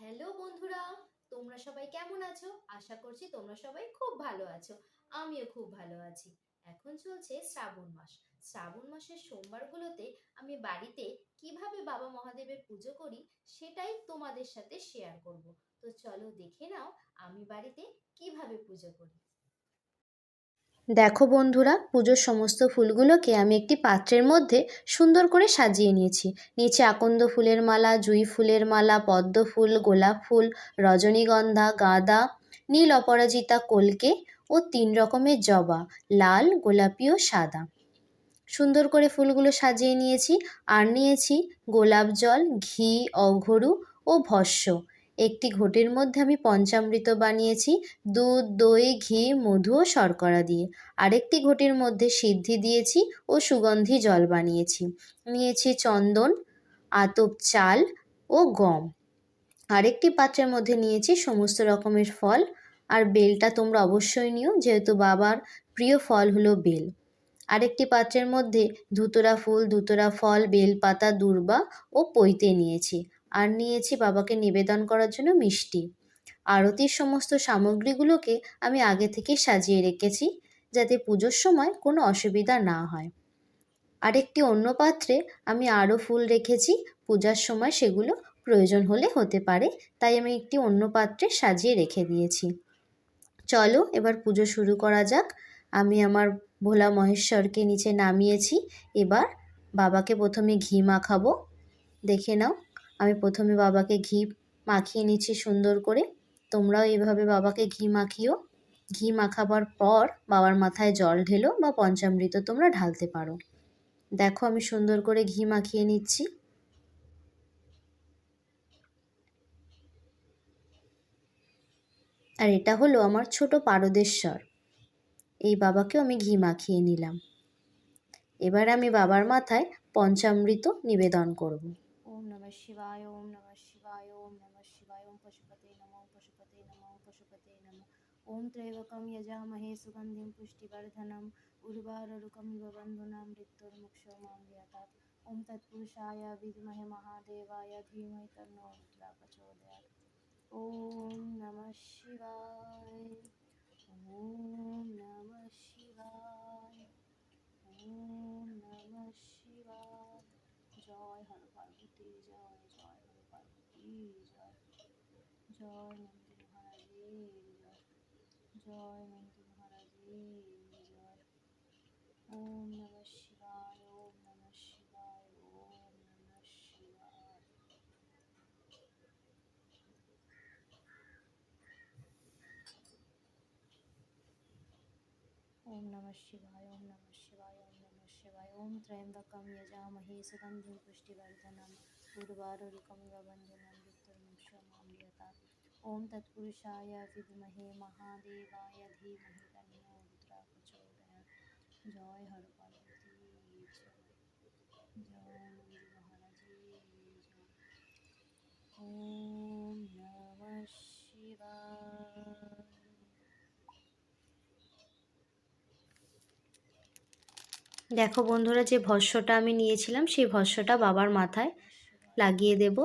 Hello বন্ধুরা, তোমরা সবাই কেমন আছো? আশা করছি তোমরা সবাই খুব ভালো আছো। আমিও খুব ভালো আছি। এখন চলছে শ্রাবণ মাস। শ্রাবণ মাসের সোমবারগুলোতে আমি বাড়িতে কীভাবে বাবা মহাদেবের পুজো করি সেটাই তোমাদের সাথে শেয়ার করব। তো চলো দেখে নাও আমি বাড়িতে কীভাবে পুজো করি। দেখো বন্ধুরা, পুজোর সমস্ত ফুলগুলোকে আমি একটি পাত্রের মধ্যে সুন্দর করে সাজিয়ে নিয়েছি। নিচে আকন্দ ফুলের মালা, জুঁই ফুলের মালা, পদ্ম ফুল, গোলাপ ফুল, রজনীগন্ধা, গাঁদা, নীল অপরাজিতা, কলকে ও তিন রকমের জবা, লাল, গোলাপি ও সাদা। সুন্দর করে ফুলগুলো সাজিয়ে নিয়েছি। আর নিয়েছি গোলাপ জল, ঘি, অঘরু ও ভস্য। একটি ঘটির মধ্যে আমি পঞ্চামৃত বানিয়েছি, দুধ, দই, ঘি, মধু ও শর্করা দিয়ে। আরেকটি ঘটির মধ্যে সিদ্ধি দিয়েছি ও সুগন্ধি জল বানিয়েছি। নিয়েছি চন্দন, আতপ চাল ও গম। আরেকটি পাত্রের মধ্যে নিয়েছি সমস্ত রকমের ফল। আর বেলটা তোমরা অবশ্যই নিও, যেহেতু বাবার প্রিয় ফল হলো বেল। আরেকটি পাত্রের মধ্যে ধুতরা ফুল, ধুতরা ফল, বেলপাতা, দূর্বা ও পৈতে নিয়েছি। আর নিয়েছি বাবাকে নিবেদন করার জন্য মিষ্টি। আরতির সমস্ত সামগ্রীগুলোকে আমি আগে থেকে সাজিয়ে রেখেছি যাতে পুজোর সময় কোনো অসুবিধা না হয়। আরেকটি অন্য পাত্রে আমি আরও ফুল রেখেছি, পূজার সময় সেগুলো প্রয়োজন হলে হতে পারে, তাই আমি একটি অন্য পাত্রে সাজিয়ে রেখে দিয়েছি। চলো এবার পুজো শুরু করা যাক। আমি আমার ভোলা মহেশ্বরকে নিচে নামিয়েছি, এবার বাবাকে প্রথমে ঘি মাখাবো। দেখে নাও। আমি প্রথমে বাবাকে ঘি মাখিয়ে নিচ্ছি সুন্দর করে। তোমরাও এভাবে বাবাকে ঘি মাখিও। ঘি মাখাবার পর বাবার মাথায় জল ঢেলো বা পঞ্চামৃত তোমরা ঢালতে পারো। দেখো আমি সুন্দর করে ঘি মাখিয়ে নিচ্ছি। আর এটা হলো আমার ছোট পারদেশ্বর। এই বাবাকেও আমি ঘি মাখিয়ে নিলাম। এবার আমি বাবার মাথায় পঞ্চামৃত নিবেদন করব। নমঃ শিবায় ওম নমঃ শিবায় ওম নমঃ শিবায় ওম পশুপতে নমঃ পশুপতে নমঃ পশুপতে নমঃ ওম ত্রৈবকম যজামহে সুগন্ধিম পুষ্টিবর্ধনম উর্বারুকম ইব বন্ধনা মৃত্যুর্মুক্ষমামৃতাৎ ওম তৎপুরুষায় বিদ্মহে মহাদেবায় ধীমহি তন্নো রুদ্রা প্রচোদয়াৎ ওম নমঃ শিবায় ওম নমঃ শিবায় ওম নমঃ শিবায় জয় হর জয় জয় নন্দী মহারাজের জয় জয় নন্দী মহারাজের জয় ওম নমঃ শিবায় ওম নমঃ শিবায় ওম নমঃ শিবায় ओम नमः शिवाय ओम नमः शिवाय ओम नमः शिवाय ओम त्र्यंबकं यजामहे सुगन्धिं पुष्टिवर्धनम् उर्वारुकमिव बन्धनं मृत्युर्मुक्षमामृतात् ॐ तत्पुरुषाय विद्महे महादेवाय धीमहि तन्नो रुद्रा प्रचोदयात् জয় হর পার্বতী জয় জয় নন্দী মহারাজের জয় ওম নমঃ শিবায় দেখো বন্ধুরা যে ভস্যটা আমি নিয়েছিলাম সেই ভস্যটা বাবার মাথায় লাগিয়ে দেব।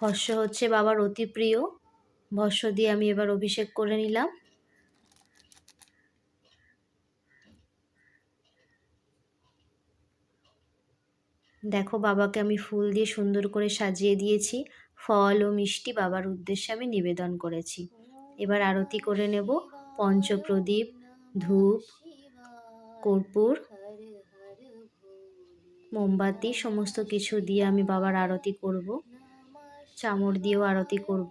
ভস্য হচ্ছে বাবার অতি প্রিয়। ভস্য দিয়ে আমি এবার অভিষেক করে নিলাম। দেখো বাবাকে আমি ফুল দিয়ে সুন্দর করে সাজিয়ে দিয়েছি। ফল ও মিষ্টি বাবার উদ্দেশ্যে আমি নিবেদন করেছি। এবার আরতি করে নেব। পঞ্চপ্রদীপ, ধূপ, কর্পূর মোমবাতি, সমস্ত কিছু দিয়ে আমি বাবার আরতি করব। চামড় দিয়েও আরতি করব।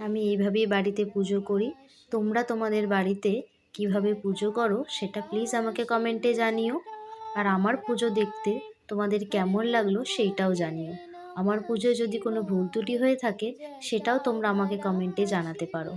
আমি এইভাবেই বাড়িতে পুজো করি। তোমরা তোমাদের বাড়িতে কীভাবে পুজো করো সেটা প্লিজ আমাকে কমেন্টে জানিও। আর আমার পুজো দেখতে তোমাদের কেমন লাগল সেইটাও জানিও। আমার পুজোয় যদি কোনো ভুল ত্রুটি হয়ে থাকে, সেটাও তোমরা আমাকে কমেন্টে জানাতে পারো।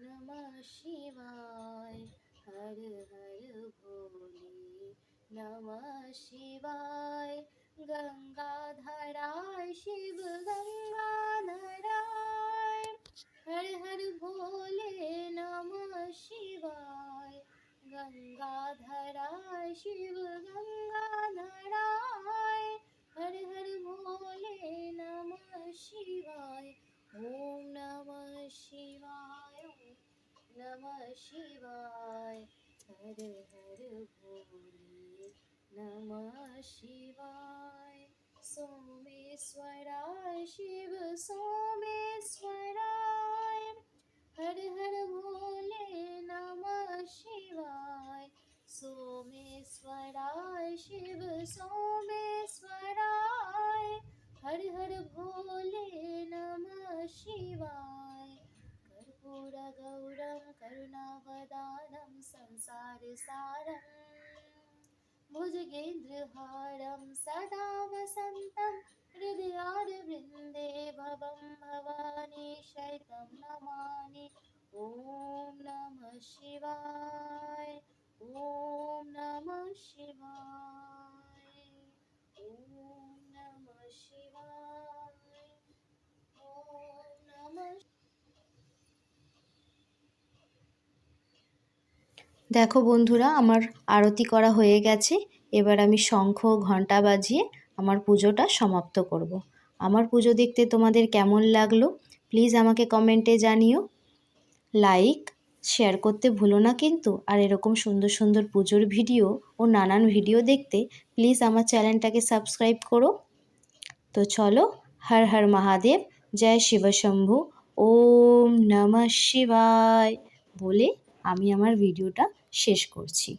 नमः शिवाय ओम नमः शिवाय हर हर भोले नमः शिवाय गंगाधराय शिव गंगाधराय हर हर भोले नमः शिवाय गंगाधराय शिव गंगाधराय हर हर भोले नमः शिवाय शिवाय हर हर भोले नमः शिवाय सोमेश्वराय शिव सोमेश्वराय हर हर भोले नमः शिवाय सोमेश्वराय शिव सोमेश्वराय करुणावदानं संसारसारं भुजगेन्द्रहारं सदा वसन्तं। हृदयारविन्दे भवं भवानी, शैतं नमामि। ॐ नमः शिवाय। ॐ नमः शिवाय। দেখো বন্ধুরা, আমার আরতি করা হয়ে গেছে। এবার আমি শঙ্খ ও ঘণ্টা বাজিয়ে আমার পুজোটা সমাপ্ত করব। আমার পুজো দেখতে তোমাদের কেমন লাগল প্লিজ আমাকে কমেন্টে জানিও। লাইক শেয়ার করতে ভুলো না কিন্তু, আর এরকম সুন্দর সুন্দর পুজোর ভিডিও ও নানান ভিডিও দেখতে প্লিজ আমার চ্যানেলটাকে সাবস্ক্রাইব করো। তো চলো, হর হর মহাদেব, জয় শিবশম্ভু ওম নমঃ শিবায় বলে আমি আমার ভিডিওটা শেষ করছি।